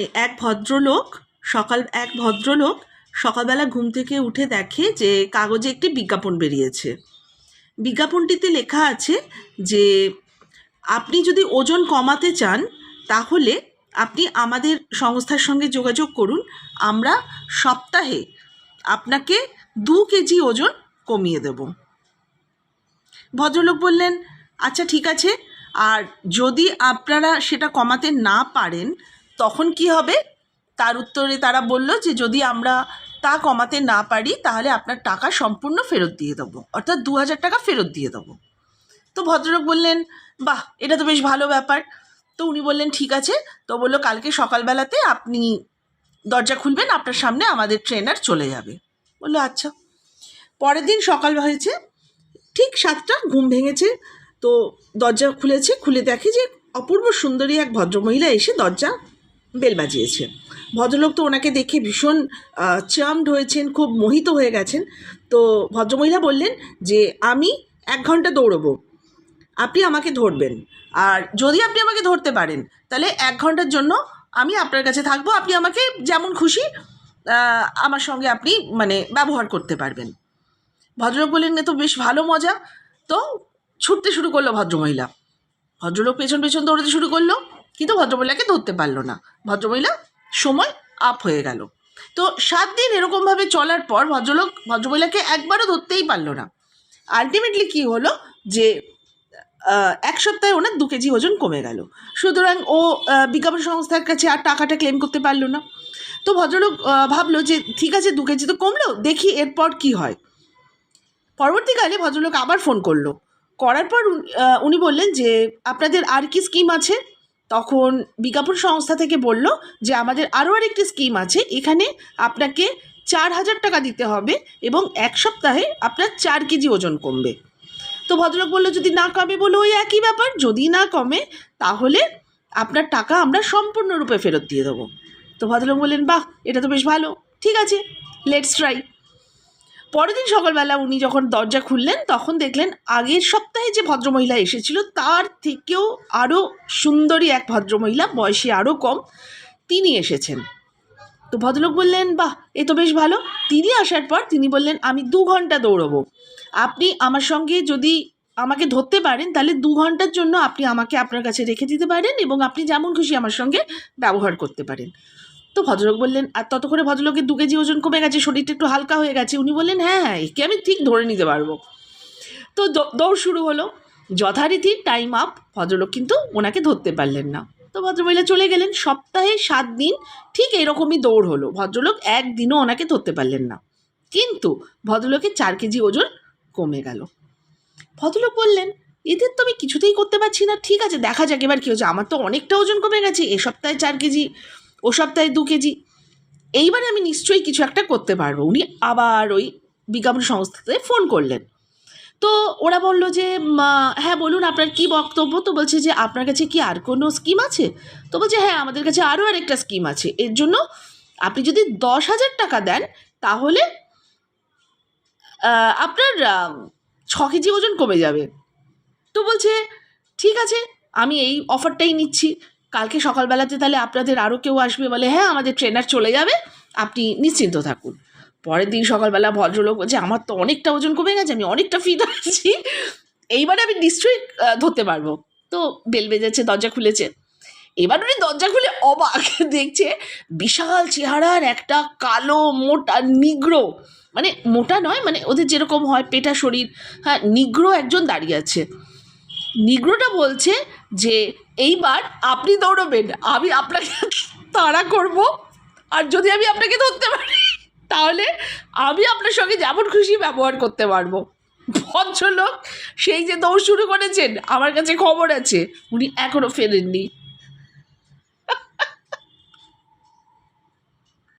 এক ভদ্রলোক, সকাল, এক ভদ্রলোক সকালবেলা ঘুম থেকে উঠে দেখে যে কাগজে একটি বিজ্ঞাপন বেরিয়েছে। বিজ্ঞাপনটিতে লেখা আছে যে, আপনি যদি ওজন কমাতে চান, তাহলে আপনি আমাদের সংস্থার সঙ্গে যোগাযোগ করুন। আমরা সপ্তাহে আপনাকে দু কেজি ওজন কমিয়ে দেব। ভদ্রলোক বললেন আচ্ছা ঠিক আছে। আর যদি আপনারা সেটা কমাতে না পারেন তখন কি হবে? তার উত্তরে তারা বলল যে, যদি আমরা তা কমাতে না পারি, তাহলে আপনার টাকা সম্পূর্ণ ফেরত দিয়ে দেবো। অর্থাৎ দু হাজার টাকা ফেরত দিয়ে দেবো। তো ভদ্রলোক বললেন, বাহ, এটা তো বেশ ভালো ব্যাপার। তো উনি বললেন, ঠিক আছে। তো বলল, কালকে সকালবেলাতে আপনি দরজা খুলবেন, আপনার সামনে আমাদের ট্রেনার চলে যাবে। বলল আচ্ছা। পরের দিন সকাল হয়েছে, ঠিক সাতটা, ঘুম ভেঙেছে, তো দরজা খুলেছে, খুলে দেখে যে অপূর্ব সুন্দরী এক ভদ্রমহিলা এসে দরজা বেল বাজিয়েছে। ভদ্রলোক তো ওনাকে দেখে ভীষণ চার্মড হয়েছেন, খুব মোহিত হয়ে গেছেন। তো ভদ্রমহিলা বললেন যে, আমি এক ঘণ্টা দৌড়বো। আপনি আমাকে ধরবেন। আর যদি আপনি আমাকে ধরতে পারেন, তাহলে এক ঘণ্টার জন্য আমি আপনার কাছে থাকব। আপনি আমাকে যেমন খুশি আমার সঙ্গে আপনি মানে ব্যবহার করতে পারবেন। ভদ্রলোক বললেন তো বেশ ভালো মজা। তো ছুটতে শুরু করল ভদ্রমহিলা। ভদ্রলোক পেছন পেছন দৌড়তে শুরু করল। কিন্তু ভদ্রমহিলাকে ধরতে পারল না। ভদ্রমহিলা সময় আপ হয়ে গেল। তো সাত দিন এরকমভাবে চলার পর ভদ্রলোক, ভদ্রমহিলাকে একবারও ধরতেই পারল না। আলটিমেটলি কি হলো যে এক সপ্তাহে ওনার দু কেজি ওজন কমে গেল। সুতরাং ও বিজ্ঞাপন সংস্থার কাছে আর টাকাটা ক্লেম করতে পারল না। তো ভদ্রলোক ভাবলো যে, ঠিক আছে, দু কেজি তো কমলো, দেখি এরপর কি হয়। পরবর্তীকালে ভদ্রলোক আবার ফোন করল। করার পর উনি বললেন যে, আপনাদের আর কি স্কিম আছে? তখন বিজ্ঞাপন সংস্থা থেকে বলল যে আমাদের আরও আরেকটি স্কিম আছে। এখানে আপনাকে চার হাজার টাকা দিতে হবে এবং এক সপ্তাহে আপনার চার কেজি ওজন কমবে। তো ভদ্রলোক বলল, যদি না কমে বলো, ওই একই ব্যাপার। যদি না কমে, তাহলে আপনার টাকা আমরা সম্পূর্ণরূপে ফেরত দিয়ে দেবো। তো ভদ্রলোক বললেন, বাহ, এটা তো বেশ ভালো। ঠিক আছে লেটস ট্রাই পরের দিন সকালবেলা উনি যখন দরজা খুললেন, তখন দেখলেন আগের সপ্তাহে যে ভদ্রমহিলা এসেছিল, তার থেকেও আরও সুন্দরী এক ভদ্রমহিলা, বয়সে আরও কম, তিনি এসেছেন। তো ভদ্রলোক বললেন, বাহ, এ তো বেশ ভালো। তিনি আসার পর তিনি বললেন, আমি দু ঘণ্টা দৌড়বো। আপনি আমার সঙ্গে যদি আমাকে ধরতে পারেন, তাহলে দু ঘণ্টার জন্য আপনি আমাকে আপনার কাছে রেখে দিতে পারেন এবং আপনি যেমন খুশি আমার সঙ্গে ব্যবহার করতে পারেন। তো ভদ্রলোক বললেন, আর ততক্ষণে ভদ্রলোকের দু কেজি ওজন কমে গেছে, শরীরটা একটু হালকা হয়ে গেছে। উনি বললেন হ্যাঁ হ্যাঁ একে আমি ঠিক ধরে নিতে পারব। তো দৌড় শুরু হলো। যথারীতি টাইম আপ ভদ্রলোক কিন্তু ওনাকে ধরতে পারলেন না। তো ভদ্রমহিলা চলে গেলেন। সপ্তাহে সাত দিন ঠিক এরকমই দৌড় হলো। ভদ্রলোক একদিনও ওনাকে ধরতে পারলেন না। কিন্তু ভদ্রলোকের চার কেজি ওজন কমে গেল। ভদ্রলোক বললেন, এদের তো আমি কিছুতেই করতে পারছি না। ঠিক আছে, দেখা যাক এবার কী হচ্ছে। আমার তো অনেকটা ওজন কমে গেছে। এ সপ্তাহে চার কেজি ও সপ্তাহে দু কেজি। এইবারে আমি নিশ্চয়ই কিছু একটা করতে পারব। উনি আবার ওই বিজ্ঞাপন সংস্থাতে ফোন করলেন। তো ওরা বলল যে হ্যাঁ বলুন, আপনার কি বক্তব্য? তো বলছে যে, আপনার কাছে কি আর কোনো স্কিম আছে? তো বলছে হ্যাঁ আমাদের কাছে আরও আরেকটা স্কিম আছে। এর জন্য আপনি যদি দশ হাজার টাকা দেন, তাহলে আপনার ছ কেজি ওজন কমে যাবে। তো বলছে, ঠিক আছে, আমি এই অফারটাই নিচ্ছি। কালকে সকালবেলাতে তাহলে আপনাদের আরও কেউ আসবে বলে হ্যাঁ আমাদের ট্রেনার চলে যাবে। আপনি নিশ্চিন্ত থাকুন। পরের দিন সকালবেলা ভদ্রলোক বলছে, আমার তো অনেকটা ওজন কমে গেছে, আমি অনেকটা ফিট আছি। এইবারে আমি নিশ্চয়ই ধরতে পারব। তো বেল বেজেছে, দরজা খুলেছে। এবার উনি দরজা খুলে অবাক দেখছে, বিশাল চেহারার একটা কালো, মোটা, নিগ্র মানে মোটা নয় মানে ওদের যেরকম হয়, পেটা শরীর হ্যাঁ নিগ্র একজন দাঁড়িয়ে আছে। নিগ্রোটা বলছে যে এইবার আপনি দৌড়বেন, আমি আপনাকে তাড়া করব, আর যদি আমি আপনাকে ধরতে পারি, তাহলে আমি আপনার সঙ্গে যেমন খুশি ব্যবহার করতে পারব। ভদ্রলোক সেই যে দৌড় শুরু করেছেন, আমার কাছে খবর আছে, উনি এখনও ফেরেননি।